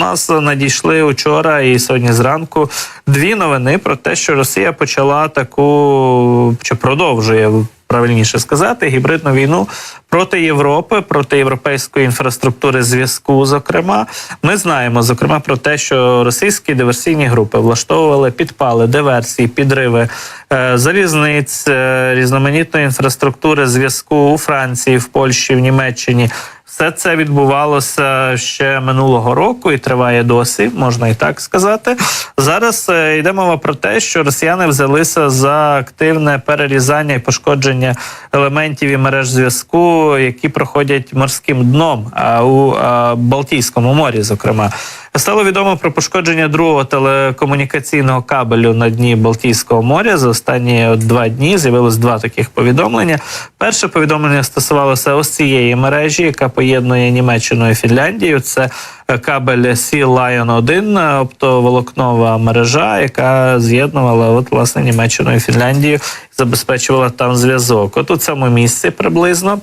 нас надійшли учора і сьогодні зранку дві новини про те, що Росія почала таку чи продовжує правильніше сказати гібридну війну проти Європи, проти європейської інфраструктури зв'язку. Зокрема, ми знаємо зокрема про те, що російські диверсійні групи влаштовували підпали, диверсії, підриви е, залізниць, е, різноманітної інфраструктури зв'язку у Франції, в Польщі, в Німеччині. Все це відбувалося ще минулого року і триває досі, можна і так сказати. Зараз е, йде мова про те, що росіяни взялися за активне перерізання і пошкодження елементів і мереж зв'язку, які проходять морським дном у Балтійському морі, зокрема. Стало відомо про пошкодження другого телекомунікаційного кабелю на дні Балтійського моря. За останні два дні з'явилось два таких повідомлення. Перше повідомлення стосувалося ось цієї мережі, яка поєднує Німеччину і Фінляндію. Це кабель Sea Lion 1, е, оптоволокнова мережа, яка з'єднувала от власне Німеччину і Фінляндію, забезпечувала там зв'язок. От у цьому місці приблизно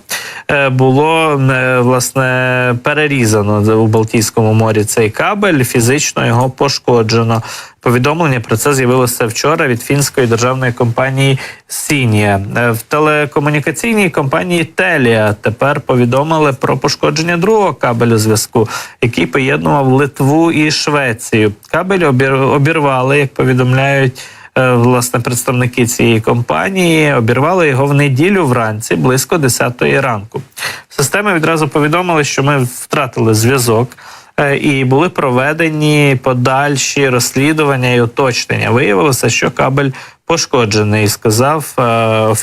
е, було е, власне перерізано у Балтійському морі цей кабель, фізично його пошкоджено. Повідомлення про це з'явилося вчора від фінської державної компанії Сінія Е, в телекомунікаційній компанії Телія. Тепер повідомили про пошкодження другого кабелю зв'язку, який поєднував Литву і Швецію. Кабель обір- обірвали, як повідомляють. е, Власне, представники цієї компанії обірвали його в неділю вранці близько 10 ранку. Системи відразу повідомили, що ми втратили зв'язок. Е, і були проведені подальші розслідування і уточнення. Виявилося, що кабель пошкоджений, сказав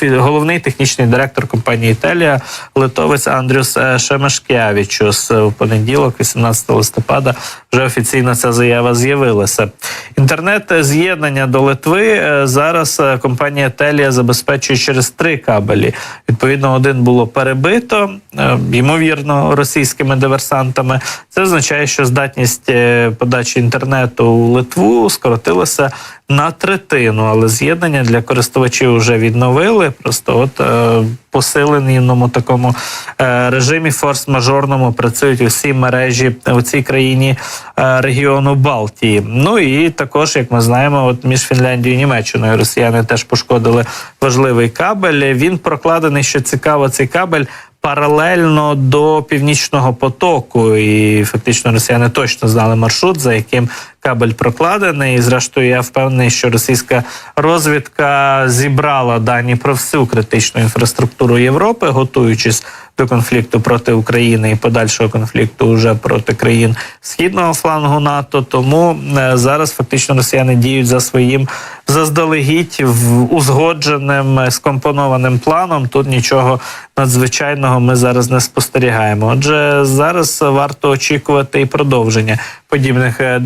е, головний технічний директор компанії Телія литовець Андрюс е, Шемешкявічус. В понеділок, 18 листопада, вже офіційно ця заява з'явилася. Інтернет з'єднання до Литви е, зараз е, компанія Телія забезпечує через три кабелі. Відповідно, один було перебито, е, ймовірно, російськими диверсантами. Це означає, що здатність подачі інтернету у Литву скоротилася на третину, але з'єднання для користувачів вже відновили. Просто от е, посиленому такому е, режимі форс-мажорному працюють усі мережі у цій країні е, регіону Балтії. Ну і також, як ми знаємо, от між Фінляндією і Німеччиною росіяни теж пошкодили важливий кабель. Він прокладений, що цікаво, цей кабель. Паралельно до північного потоку, і фактично росіяни точно знали маршрут, за яким кабель прокладений. І зрештою, я впевнений, що російська розвідка зібрала дані про всю критичну інфраструктуру Європи, готуючись до конфлікту проти України і подальшого конфлікту вже проти країн східного флангу НАТО. Тому е, зараз фактично росіяни діють за своїм заздалегідь узгодженим е, скомпонованим планом. Тут нічого надзвичайного ми зараз не спостерігаємо. Отже, зараз варто очікувати і продовження подібних е,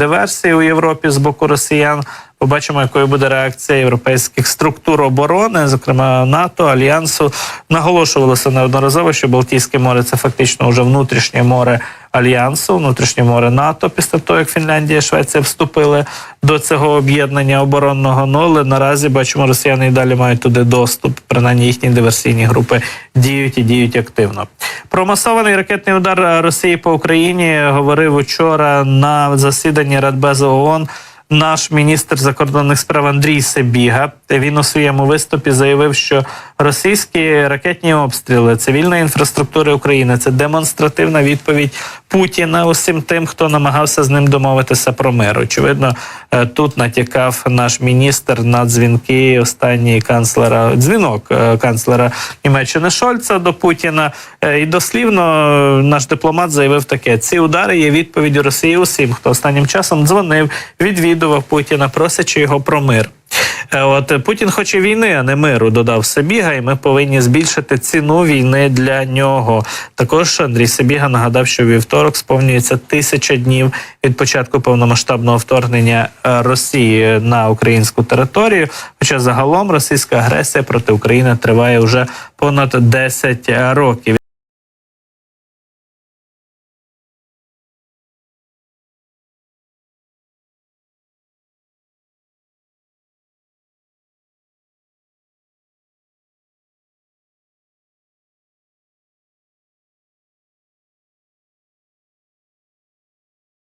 диверсій у Європі з боку росіян. Побачимо, якою буде реакція європейських структур оборони, зокрема НАТО, альянсу. Наголошувалося неодноразово, що Балтійське море це фактично вже внутрішнє море альянсу, внутрішнє море НАТО. Після того, як Фінляндія і Швеція вступили до цього об'єднання оборонного. Ну але наразі бачимо, росіяни і далі мають туди доступ. Принаймні їхні диверсійні групи діють і діють активно. Про масований ракетний удар Росії по Україні говорив учора на засіданні Радбезу ООН наш міністр закордонних справ Андрій Себіга. Він у своєму виступі заявив, що російські ракетні обстріли цивільної інфраструктури України це демонстративна відповідь Путіна усім тим, хто намагався з ним домовитися про мир. Очевидно, е, тут натякав наш міністр на дзвінки останньої канцлера дзвінок е, канцлера Німеччини Шольца до Путіна. Е, І дослівно наш дипломат заявив таке: ці удари є відповіддю Росії усім, хто останнім часом дзвонив, відвідував Путіна, просячи його про мир. Е, От е, Путін хоче війни, а не миру, додав Себіга, і ми повинні збільшити ціну війни для нього. Також Андрій Себіга нагадав, що вівторок сповнюється тисяча днів від початку повномасштабного вторгнення е, Росії на українську територію. Хоча загалом російська агресія проти України триває вже понад 10 років.